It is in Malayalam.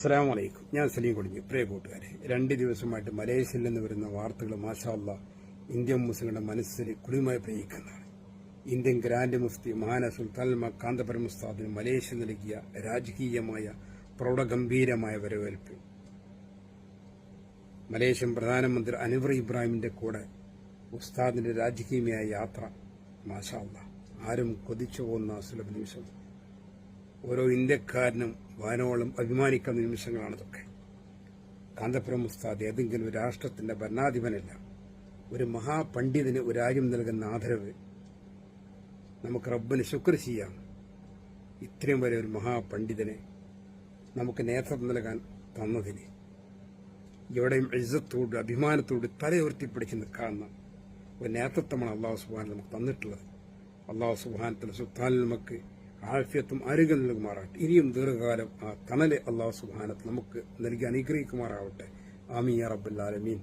അസ്സാം വലൈക്കും ഞാൻ സലീം കൊടിഞ്ഞു പ്രിയ കൂട്ടുകാരെ രണ്ട് ദിവസമായിട്ട് മലേഷ്യയിൽ നിന്ന് വരുന്ന വാർത്തകൾ മാഷാല്ല ഇന്ത്യൻ മുസ്ലിങ്ങളുടെ മനസ്സിൽ കുളിമായി പ്രയോഗിക്കുന്നതാണ് ഇന്ത്യൻ ഗ്രാൻഡ് മുഫ്തി മഹാന സുൽത്താൻ കാന്തപുരം മുസ്താദിന് മലേഷ്യ നൽകിയ രാജകീയമായ പ്രൗഢഗംഭീരമായ വരവേൽപ്പ്. മലേഷ്യൻ പ്രധാനമന്ത്രി അനുവർ ഇബ്രാഹിമിന്റെ കൂടെ ഉസ്താദിന്റെ രാജകീയമായ യാത്ര മാഷാല്ല ആരും കൊതിച്ചു പോകുന്ന സുലഭ നിമിഷം. ഓരോ ഇന്ത്യക്കാരനും വാനോളം അഭിമാനിക്കുന്ന നിമിഷങ്ങളാണിതൊക്കെ കാന്തപുരം ഉസ്താദ് ഏതെങ്കിലും രാഷ്ട്രത്തിന്റെ ഭരണാധിപനല്ല ഒരു മഹാപണ്ഡിതന് ഒരു രാജ്യം നൽകുന്ന ആദരവ് നമുക്ക് റബ്ബിന് ശുക്ർ ചെയ്യാം. ഇത്രയും വരെ ഒരു മഹാപണ്ഡിതനെ നമുക്ക് നേതൃത്വം നൽകാൻ തന്നതിന് എവിടെയും എഴുത്തോട് അഭിമാനത്തോട് തലയുയർത്തിപ്പിടിച്ച് നിൽക്കാവുന്ന ഒരു നേതൃത്വമാണ് അള്ളാഹു സുബാൻ നമുക്ക് തന്നിട്ടുള്ളത്. അള്ളാഹു സുബാനത്തിലെ സുൽത്താനിൽ നമുക്ക് ആഫ്യത്തും ആരോഗ്യം നൽകുമാറാകട്ടെ. ഇനിയും ദീർഘകാലം ആ തണൽ അള്ളാഹു സുബാനത്ത് നമുക്ക് നൽകി അനുഗ്രഹിക്കുമാറാവട്ടെ. ആമീ യാ റബ്ബുൽ ആലമീൻ.